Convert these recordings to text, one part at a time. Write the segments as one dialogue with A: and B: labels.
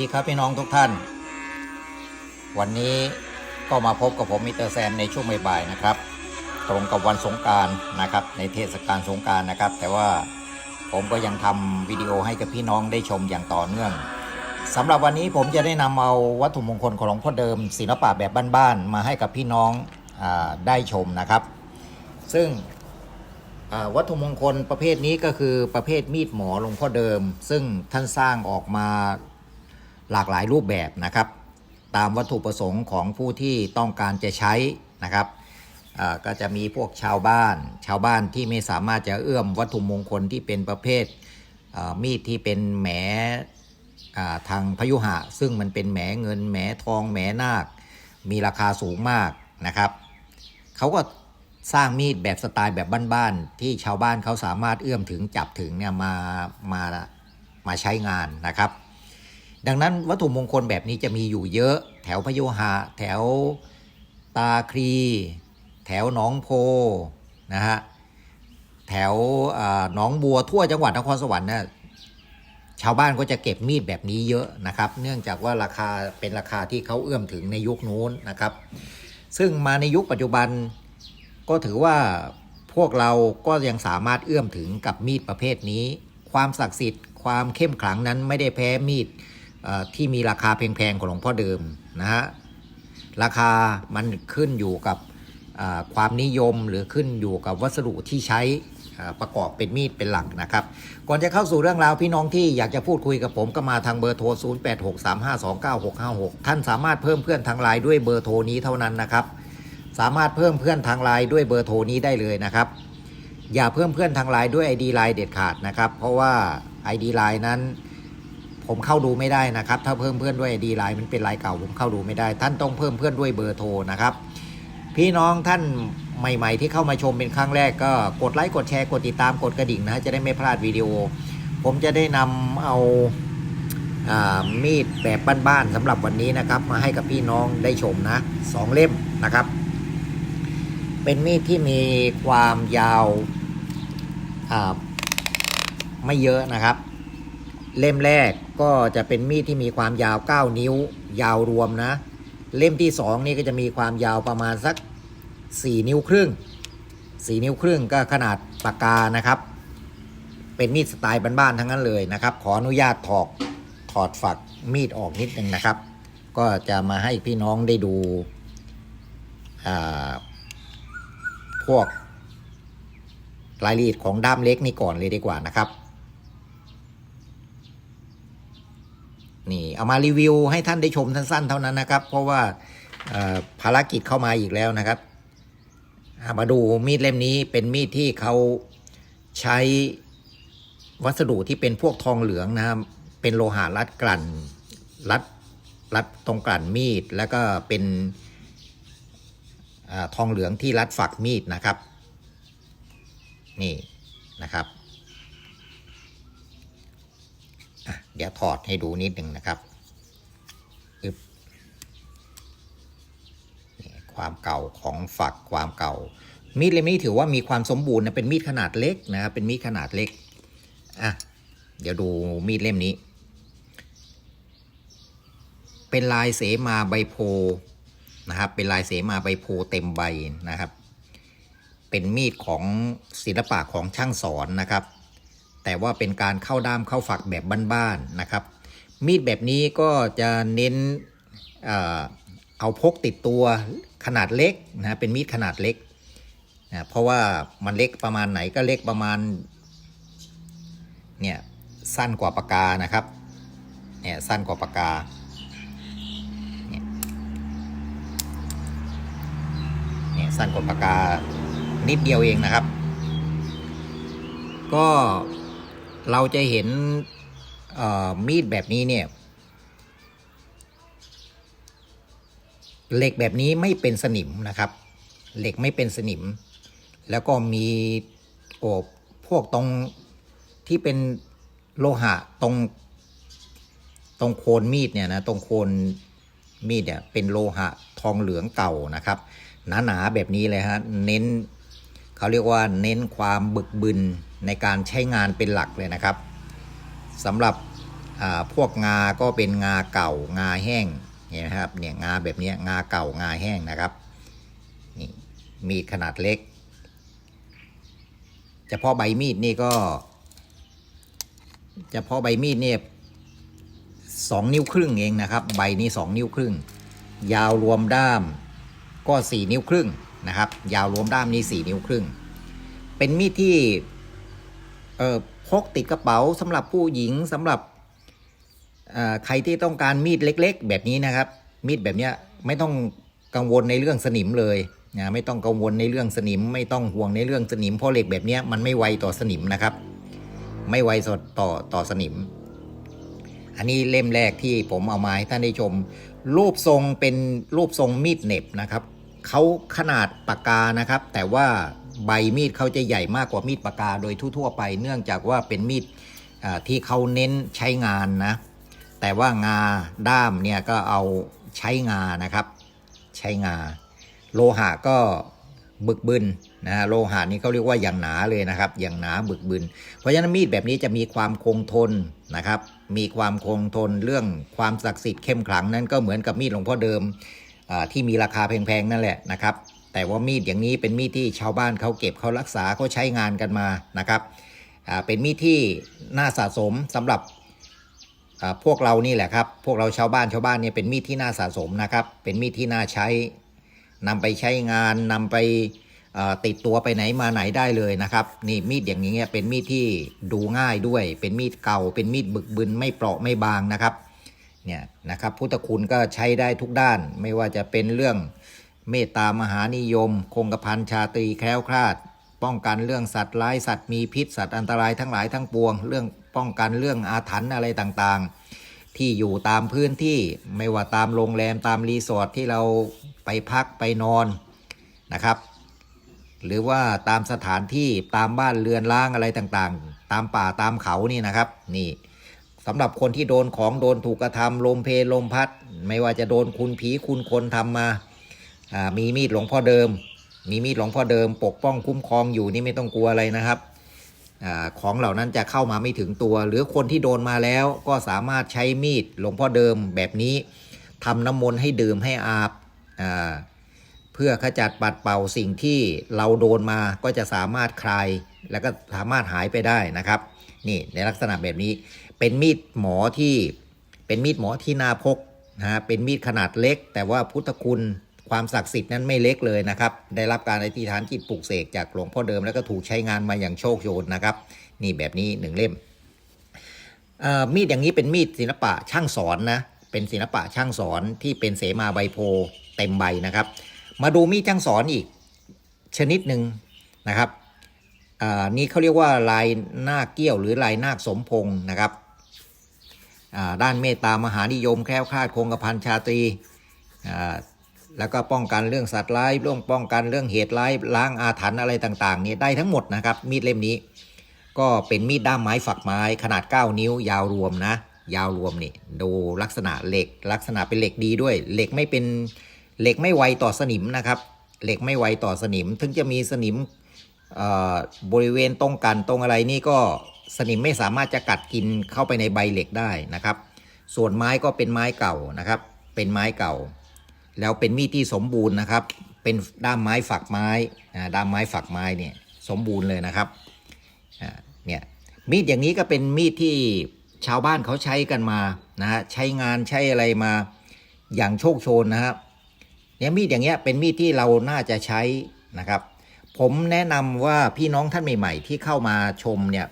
A: สวัสดีครับพี่น้องทุกท่าน วันนี้ก็มาพบกับผมมิสเตอร์แซมในช่วงบ่ายๆนะครับ ตรงกับวันสงการนะครับ ในเทศกาลสงการนะครับ แต่ว่าผมก็ยังทำวิดีโอให้กับพี่น้องได้ชมอย่างต่อเนื่องสำหรับวันนี้ผมจะได้นำเอาวัตถุมงคลของหลวงพ่อเดิม ศิลปะแบบบ้านๆมาให้กับพี่น้องอได้ชมนะครับ ซึ่งวัตถุมงคลประเภทนี้ก็คือประเภทมีดหมอหลวงพ่อเดิม ซึ่งท่านสร้างออกมา หลากหลายรูปแบบนะครับ ตามวัตถุประสงค์ของผู้ที่ต้องการจะใช้นะครับก็จะมีพวกชาวบ้าน ชาวบ้านที่ไม่สามารถจะเอื้อมวัตถุมงคลที่เป็นประเภทมีดที่เป็นแหมทางพยุหะ ซึ่งมันเป็นแหมเงินแหมทองแหมนาค มีราคาสูงมากนะครับเขาก็สร้างมีดแบบสไตล์แบบบ้านๆที่ชาวบ้านเขาสามารถเอื้อมถึงจับถึงเนี่ยมามามาใช้งานนะครับ ดังนั้นวัตถุมงคลแบบนี้จะมีอยู่เยอะ แถวพโยหะแถวตาครี แถวหนองโพนะฮะแถวหนองบัวทั่วจังหวัดนครสวรรค์นะชาวบ้านก็จะเก็บมีดแบบนี้เยอะนะครับ เนื่องจากว่าราคาเป็นราคาที่เขาเอื้อมถึงในยุคนู้นนะครับ ซึ่งมาในยุคปัจจุบันก็ถือว่าพวกเราก็ยังสามารถเอื้อมถึงกับมีดประเภทนี้ ความศักดิ์สิทธิ์ความเข้มขลังนั้นไม่ได้แพ้มีด ที่มีราคาแพงๆของหลวงพ่อเดิมนะฮะราคามันขึ้นอยู่กับความนิยมหรือขึ้นอยู่กับวัสดุที่ใช้ประกอบเป็นมีดเป็นหลักนะครับ ก่อนจะเข้าสู่เรื่องราวพี่น้องที่อยากจะพูดคุยกับผมก็มาทางเบอร์โทร 0863529656 ท่านสามารถเพิ่มเพื่อนทางไลน์ด้วยเบอร์โทรนี้เท่านั้นนะครับ สามารถเพิ่มเพื่อนทางไลน์ด้วยเบอร์โทรนี้ได้เลยนะครับ อย่าเพิ่มเพื่อนทางไลน์ด้วย ID ไลน์เด็ดขาดนะครับ เพราะว่า ID ไลน์นั้น ผมเข้าดูไม่ได้นะครับ ถ้าเพิ่มเพื่อนด้วย ID ไลน์มันเป็นไลน์เก่าผมเข้าดูไม่ได้ ท่านต้องเพิ่มเพื่อนด้วยเบอร์โทรนะครับ พี่น้องท่านใหม่ ๆ ที่เข้ามาชมเป็นครั้งแรกก็กดไลค์กดแชร์กดติดตามกดกระดิ่งนะจะได้ไม่พลาดวิดีโอ ผมจะได้นำเอาอามีดแบบบ้านๆสำหรับวันนี้นะครับ มาให้กับพี่น้องได้ชมนะสองเล่มนะครับ เป็นมีดที่มีความยาวอาไม่เยอะนะครับ เล่มแรก ก็จะเป็นมีดที่มีความยาว 9 นิ้วยาวรวมนะ เล่มที่ 2 นี่ก็จะมีความยาวประมาณสัก 4 นิ้วครึ่ง 4 นิ้วครึ่งก็ขนาดปากกานะครับ เป็นมีดสไตล์บ้านๆทั้งนั้นเลยนะครับ ขออนุญาตถอดถอดฝักมีดออกนิดนึงนะครับ ก็จะมาให้พี่น้องได้ดูพวกรายละเอียดของด้ามเล็กนี่ก่อนเลยดีกว่านะครับ นี่ เอามารีวิวให้ท่านได้ชมสั้นๆเท่านั้นนะครับ เพราะว่าภารกิจเข้ามาอีกแล้วนะครับามาดูมีดเล่มนี้เป็นมีดที่เขาใช้วัสดุที่เป็นพวกทองเหลืองนะครับเป็นโลหะรัดกลั่นรัดรัดตรงกลั่นมีด แล้วก็เป็นอทองเหลืองที่รัดฝักมีดนะครับ นี่นะครับ เดี๋ยวถอดให้ดูนิดหนึ่งนะครับ ความเก่าของฝักความเก่า มีดเล่มนี้ถือว่ามีความสมบูรณ์นะเป็นมีดขนาดเล็กนะครับเป็นมีดขนาดเล็กอะเดี๋ยวดูมีดเล่มนี้ เป็นลายเสมาใบโพนะครับ เป็นลายเสมาใบโพเต็มใบนะครับ เป็นมีดของศิลปะของช่างสอนนะครับ แต่ว่าเป็นการเข้าด้ามเข้าฝักแบบบ้านๆนะครับ มีดแบบนี้ก็จะเน้นเอ่อเอาพกติดตัว ขนาดเล็กนะเป็นมีดขนาดเล็กนะเพราะว่ามันเล็กประมาณไหนก็เล็กประมาณเนี่ยสั้นกว่าปากกานะครับเนี่ยสั้นกว่าปากกาเนี่ยสั้นกว่าปากกานิดเดียวเองนะครับ ก็เราจะเห็นมีดแบบนี้เนี่ย เหล็กแบบนี้ไม่เป็นสนิมนะครับ เหล็กไม่เป็นสนิม แล้วก็มีโอบพวกตรงที่เป็นโลหะตรง ตรงโคนมีดเนี่ยนะตรงโคนมีดเนี่ยเป็นโลหะทองเหลืองเก่านะครับ หนาๆแบบนี้เลยฮะเน้นเขาเรียกว่าเน้นความบึกบึนในการใช้งานเป็นหลักเลยนะครับสำหรับพวกงาก็เป็นงาเก่างาแห้ง เห็นไหมครับเนี่ยงาแบบนี้งาเก่างาแห้งนะครับนี่มีดขนาดเล็กเฉพาะใบมีดนี่ก็เฉพาะใบมีดเนี่ยสองนิ้วครึ่งเองนะครับ ใบนี้สองนิ้วครึ่ง ยาวรวมด้ามก็สี่นิ้วครึ่งนะครับ ยาวรวมด้ามนี่สี่นิ้วครึ่ง เป็นมีดที่เอ่อพกติดกระเป๋าสำหรับผู้หญิงสำหรับ ใครที่ต้องการมีดเล็ก ๆ แบบนี้นะครับ มีดแบบนี้ไม่ต้องกังวลในเรื่องสนิมเลยนะไม่ต้องกังวลในเรื่องสนิม ไม่ต้องห่วงในเรื่องสนิมเพราะเหล็กแบบนี้มันไม่ไวต่อสนิมนะครับ ไม่ไวสดต่อต่อสนิม อันนี้เล่มแรกที่ผมเอามาให้ท่านได้ชม รูปทรงเป็นรูปทรงมีดเน็บนะครับเขาขนาดปากกานะครับ แต่ว่าใบมีดเขาจะใหญ่มากกว่ามีดปากกาโดยทั่วๆไป เนื่องจากว่าเป็นมีดที่เขาเน้นใช้งานนะ แต่ว่างาด้ามเนี่ยก็เอาใช้งานะครับ ใช้งา โลหะก็บึกบึนนะฮะโลหะนี่เขาเรียกว่าอย่างหนาเลยนะครับ อย่างหนาบึกบึน เพราะฉะนั้นมีดแบบนี้จะมีความคงทนนะครับ มีความคงทนเรื่องความศักดิ์สิทธิ์เข้มขลังนั้นก็เหมือนกับมีดหลวงพ่อเดิมที่มีราคาแพงๆนั่นแหละนะครับ แต่ว่ามีดอย่างนี้เป็นมีดที่ชาวบ้านเขาเก็บเขารักษาเขาใช้งานกันมานะครับเป็นมีดที่น่าสะสมสำหรับ พวกเรานี่แหละครับ พวกเราชาวบ้านชาวบ้านเนี่ยเป็นมีดที่น่าสะสมนะครับ เป็นมีดที่น่าใช้นำไปใช้งานนำไปติดตัวไปไหนมาไหนได้เลยนะครับ นี่มีดอย่างนี้เนี่ยเป็นมีดที่ดูง่ายด้วย เป็นมีดเก่า เป็นมีดบึกบึนไม่เปราะไม่บางนะครับ เนี่ยนะครับพุทธคุณก็ใช้ได้ทุกด้าน ไม่ว่าจะเป็นเรื่องเมตตามหานิยม คงกระพันชาตรีแคล้วคลาด ป้องกันเรื่องสัตว์ร้ายสัตว์มีพิษสัตว์อันตรายทั้งหลายทั้งปวง เรื่องป้องกันเรื่องอาถรรพ์อะไรต่างๆ ที่อยู่ตามพื้นที่ไม่ว่าตามโรงแรมตามรีสอร์ทที่เราไปพักไปนอนนะครับ หรือว่าตามสถานที่ตามบ้านเรือนร้างอะไรต่างๆ ตามป่าตามเขานี่นะครับนี่สำหรับคนที่โดนของโดนถูกกระทำลมเพลลมพัด ไม่ว่าจะโดนคุณผีคุณคนทำมาอ่ามีมีดหลวงพ่อเดิม มีมีดหลวงพ่อเดิมปกป้องคุ้มครองอยู่นี่ไม่ต้องกลัวอะไรนะครับอของเหล่านั้นจะเข้ามาไม่ถึงตัว หรือคนที่โดนมาแล้วก็สามารถใช้มีดหลวงพ่อเดิมแบบนี้ทำน้ำมนต์ให้ดื่มให้อาบอาเพื่อขจัดปัดเป่าสิ่งที่เราโดนมาก็จะสามารถคลายแล้วก็สามารถหายไปได้นะครับ นี่ในลักษณะแบบนี้ เป็นมีดหมอที่เป็นมีดหมอที่นาพกนะฮะเป็นมีดขนาดเล็ก แต่ว่าพุทธคุณ ความศักดิ์สิทธิ์นั้นไม่เล็กเลยนะครับ ได้รับการอธิษฐานจิตปลุกเสกจากหลวงพ่อเดิมแล้วก็ถูกใช้งานมาอย่างโชคโชนนะครับ นี่แบบนี้หนึ่งเล่มเอ่อมีดอย่างนี้เป็นมีดศิลปะช่างสอนนะเป็นศิลปะช่างสอนที่เป็นเสมาใบโพเต็มใบนะครับ มาดูมีดช่างสอนอีกชนิดหนึ่งนะครับอ่านี่เขาเรียกว่าลายนาคเกี้ยวหรือลายนาคสมพงศ์นะครับอ่าด้านเมตตามหานิยมแคล้วคลาดคงกระพันชาตรีอ่า แล้วก็ป้องกันเรื่องสัตว์ร้ายเรื่องป้องกันเรื่องเหตุร้ายล้างอาถรรพ์อะไรต่างๆเนี่ยได้ทั้งหมดนะครับ มีดเล่มนี้ ก็เป็นมีดด้ามไม้ฝักไม้ขนาด 9 นิ้วยาวรวมนะ ยาวรวมนี่ดูลักษณะเหล็ก ลักษณะเป็นเหล็กดีด้วย เหล็กไม่เป็นเหล็กไม่ไวต่อสนิมนะครับ เหล็กไม่ไวต่อสนิม ถึงจะมีสนิมเอ่อบริเวณตรงกันตรงอะไรนี่ก็สนิมไม่สามารถจะกัดกินเข้าไปในใบเหล็กได้นะครับ ส่วนไม้ก็เป็นไม้เก่านะครับ เป็นไม้เก่า แล้วเป็นมีดที่สมบูรณ์นะครับ เป็นด้ามไม้ฝักไม้ด้ามไม้ฝักไม้เนี่ยสมบูรณ์เลยนะครับเนี่ยมีดอย่างนี้ก็เป็นมีดที่ชาวบ้านเขาใช้กันมานะฮะใช้งานใช้อะไรมาอย่างโชคโชนนะครับเนี่ยมีดอย่างเงี้ยเป็นมีดที่เราน่าจะใช้นะครับ ผมแนะนำว่าพี่น้องท่านใหม่ ๆ ที่เข้ามาชมเนี่ย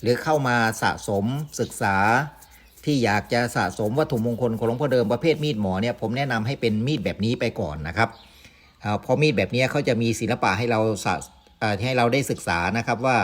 A: หรือเข้ามาสะสมศึกษา ที่อยากจะสะสมวัตถุมงคลของหลวงพ่อเดิมประเภทมีดหมอเนี่ยผมแนะนำให้เป็นมีดแบบนี้ไปก่อนนะครับเพราะมีดแบบนี้เขาจะมีศิลปะให้เราสะเอ่ให้เราได้ศึกษานะครับว่า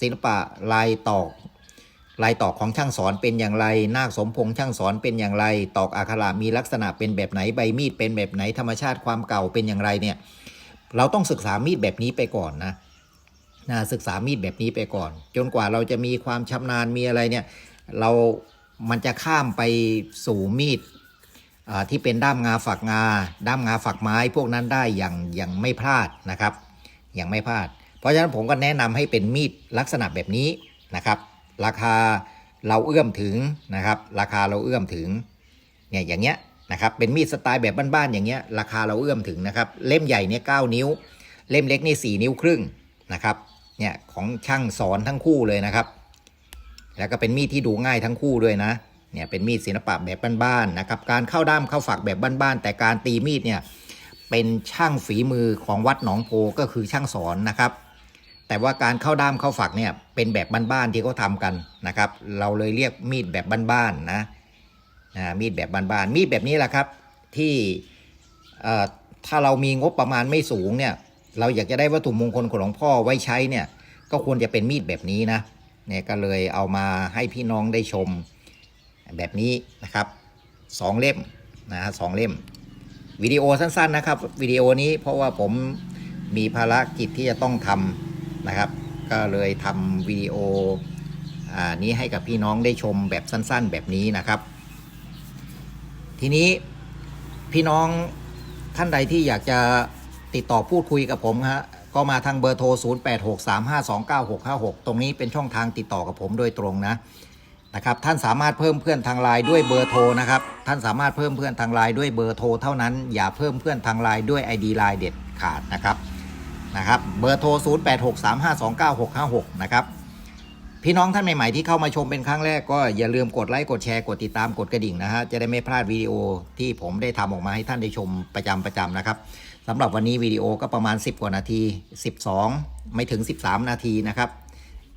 A: ศิลปะลายตอกลายตอกของช่างสอนเป็นอย่างไร นาคสมพงษ์ช่างสอนเป็นอย่างไร ตอกอักขระมีลักษณะเป็นแบบไหน ใบมีดเป็นแบบไหน ธรรมชาติความเก่าเป็นอย่างไรเนี่ย เราต้องศึกษามีดแบบนี้ไปก่อนนะนะศึกษามีดแบบนี้ไปก่อน จนกว่าเราจะมีความชำนาญมีอะไรเนี่ย เรา มันจะข้ามไปสู่มีดที่เป็นด้ามงาฝักงา ด้ามงาฝักไม้พวกนั้นได้อย่างอย่างไม่พลาดนะครับ อย่างไม่พลาด เพราะฉะนั้นผมก็แนะนำให้เป็นมีดลักษณะแบบนี้นะครับ ราคาเราเอื้อมถึงนะครับ ราคาเราเอื้อมถึงเนี่ยอย่างเงี้ยนะครับเป็นมีดสไตล์แบบบ้านๆอย่างเงี้ยราคาเราเอื้อมถึงนะครับ เล่มใหญ่เนี่ยเนิ้ว เล่มเล็กนี่สี่นิ้วครึ่งนะครับเนี่ยของช่างสอนทั้งคู่เลยนะครับ แล้วก็เป็นมีดที่ดูง่ายทั้งคู่ด้วยนะเนี่ยเป็นมีดศิลปะแบบบ้านๆนะครับ การเข้าด้ามเข้าฝักแบบบ้านๆแต่การตีมีดเนี่ยเป็นช่างฝีมือของวัดหนองโพก็คือช่างสอนนะครับ แต่ว่าการเข้าด้ามเข้าฝักเนี่ยเป็นแบบบ้านๆที่เขาทำกันนะครับ เราเลยเรียกมีดแบบบ้านๆนะอ่ามีดแบบบ้านๆมีดแบบนี้แหละครับที่เอ่อถ้าเรามีงบประมาณไม่สูงเนี่ยเราอยากจะได้วัตถุมงคลของหลวงพ่อไว้ใช้เนี่ยก็ควรจะเป็นมีดแบบนี้นะ เนี่ยก็เลยเอามาให้พี่น้องได้ชมแบบนี้นะครับสองเล่มนะฮะสองเล่มวิดีโอสั้นๆนะครับวิดีโอนี้เพราะว่าผมมีภารกิจที่จะต้องทำนะครับ ก็เลยทำวิดีโออ่านี้ให้กับพี่น้องได้ชมแบบสั้นๆ แบบนี้นะครับ ทีนี้พี่น้องท่านใดที่อยากจะติดต่อพูดคุยกับผมฮะ ก็มาทางเบอร์โทร 0863529656 ตรงนี้เป็นช่องทางติดต่อกับผมโดยตรงนะนะครับท่านสามารถเพิ่มเพื่อนทางไลน์ด้วยเบอร์โทรนะครับท่านสามารถเพิ่มเพื่อนทางไลน์ด้วยเบอร์โทรเท่านั้น อย่าเพิ่มเพื่อนทางไลน์ด้วย ID ไลน์เด็ดขาดนะครับนะครับเบอร์โทร 0863529656 นะครับพี่น้องท่านใหม่ ๆ ที่เข้ามาชมเป็นครั้งแรกก็อย่าลืมกดไลค์กดแชร์กดติดตามกดกระดิ่งนะฮะจะได้ไม่พลาดวิดีโอที่ผมได้ทำออกมาให้ท่านได้ชมประจำประจำนะครับ สำหรับวันนี้วิดีโอก็ประมาณ 10 กว่านาที 12 ไม่ถึง 13 นาทีนะครับ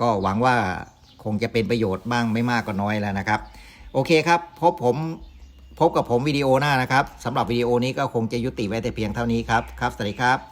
A: ก็หวังว่าคงจะเป็นประโยชน์บ้างไม่มากก็น้อยแล้วนะครับ โอเคครับ พบผมพบกับผมวิดีโอหน้านะครับสำหรับวิดีโอนี้ก็คงจะยุติไว้แต่เพียงเท่านี้ครับ ครับ สวัสดีครับ